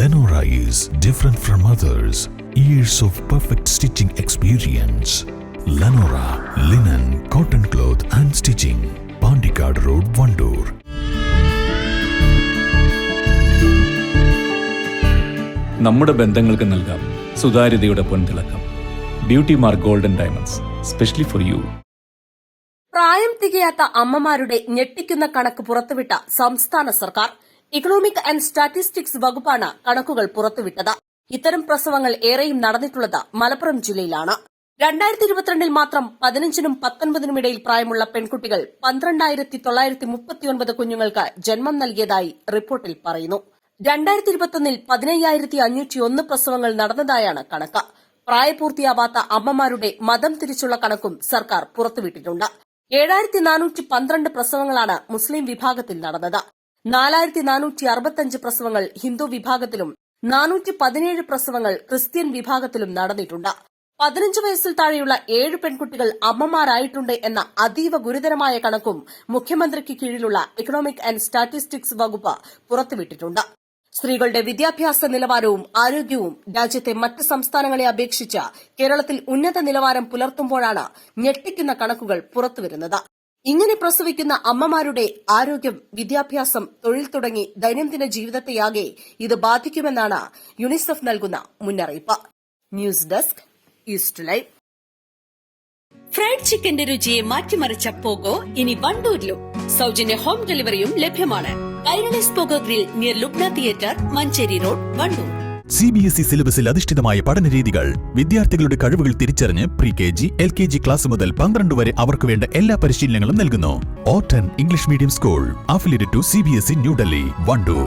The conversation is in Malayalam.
Lenora is different from others. Years of perfect stitching experience. Lenora linen, cotton cloth and stitching. Pandikad Road, Vandoor. നമ്മുടെ ബന്ധങ്ങൾക്ക് നൽകാം സുതാര്യതയുടെ പൊൻതിളക്കം beauty mark golden diamonds specially for you പ്രായം തികയാത്ത അമ്മമാരുടെ ഞെട്ടിക്കുന്ന കണക്ക് പുറത്തുവിട്ട സംസ്ഥാന സർക്കാർ ഇക്കണോമിക് ആൻഡ് സ്റ്റാറ്റിസ്റ്റിക്സ് വകുപ്പാണ് കണക്കുകൾ പുറത്തുവിട്ടത്. ഇത്തരം പ്രസവങ്ങൾ ഏറെയും നടന്നിട്ടുള്ളത് മലപ്പുറം ജില്ലയിലാണ്. രണ്ടായിരത്തി ഇരുപത്തിരണ്ടിൽ മാത്രം പതിനഞ്ചിനും പത്തൊൻപതിനും ഇടയിൽ പ്രായമുള്ള പെൺകുട്ടികൾ പന്ത്രണ്ടായിരത്തി തൊള്ളായിരത്തി മുപ്പത്തിയൊൻപത് കുഞ്ഞുങ്ങൾക്ക് ജന്മം നൽകിയതായി റിപ്പോർട്ടിൽ പറയുന്നു. രണ്ടായിരത്തി ഇരുപത്തൊന്നിൽ പതിനയ്യായിരത്തി അഞ്ഞൂറ്റി ഒന്ന് പ്രസവങ്ങൾ നടന്നതായാണ് കണക്ക്. പ്രായപൂർത്തിയാവാത്ത അമ്മമാരുടെ മതം തിരിച്ചുള്ള കണക്കും സർക്കാർ പുറത്തുവിട്ടിട്ടുണ്ട്. ഏഴായിരത്തി നാനൂറ്റി പന്ത്രണ്ട് പ്രസവങ്ങളാണ് മുസ്ലിം വിഭാഗത്തിൽ നടന്നത്. നാലായിരത്തി നാനൂറ്റി അറുപത്തഞ്ച് പ്രസവങ്ങൾ ഹിന്ദു വിഭാഗത്തിലും നാനൂറ്റി പതിനേഴ് പ്രസവങ്ങൾ ക്രിസ്ത്യൻ വിഭാഗത്തിലും നടന്നിട്ടുണ്ട്. പതിനഞ്ച് വയസ്സിൽ താഴെയുള്ള ഏഴ് പെൺകുട്ടികൾ അമ്മമാരായിട്ടുണ്ട് എന്ന അതീവ ഗുരുതരമായ കണക്കും മുഖ്യമന്ത്രിക്ക് കീഴിലുള്ള എക്കണോമിക് ആൻഡ് സ്റ്റാറ്റിസ്റ്റിക്സ് വകുപ്പ് പുറത്തുവിട്ടിട്ടുണ്ട്. സ്ത്രീകളുടെ വിദ്യാഭ്യാസ നിലവാരവും ആരോഗ്യവും രാജ്യത്തെ മറ്റ് സംസ്ഥാനങ്ങളെ അപേക്ഷിച്ച് കേരളത്തിൽ ഉന്നത നിലവാരം പുലർത്തുമ്പോഴാണ് ഞെട്ടിക്കുന്ന കണക്കുകൾ പുറത്തുവരുന്നത്. ഇങ്ങനെ പ്രസവിക്കുന്ന അമ്മമാരുടെ ആരോഗ്യം വിദ്യാഭ്യാസം തൊഴിൽ തുടങ്ങി ദൈനംദിന ജീവിതത്തെയാകെ ഇത് ബാധിക്കുമെന്നാണ് യുണിസെഫ് നൽകുന്ന മുന്നറിയിപ്പ്. News desk East live fried ചിക്കന്റെ രുചിയെ മാറ്റിമറിച്ച പോകോ ഇനി വണ്ടൂരിലും. സൗജന്യ ഹോം ഡെലിവറിയും ലഭ്യമാണ്. Pogo grill near Lubna theatre Manjeri road Wandoor. C B S E സിലബസിൽ അധിഷ്ഠിതമായ പഠന രീതികൾ വിദ്യാർത്ഥികളുടെ കഴിവുകൾ തിരിച്ചറിഞ്ഞ് pre K G L K G class മുതൽ പന്ത്രണ്ട് വരെ അവർക്ക് വേണ്ട എല്ലാ പരിശീലനങ്ങളും നൽകുന്നു. ഓട്ടൻ English medium school affiliated to C B S E New Delhi Wandoor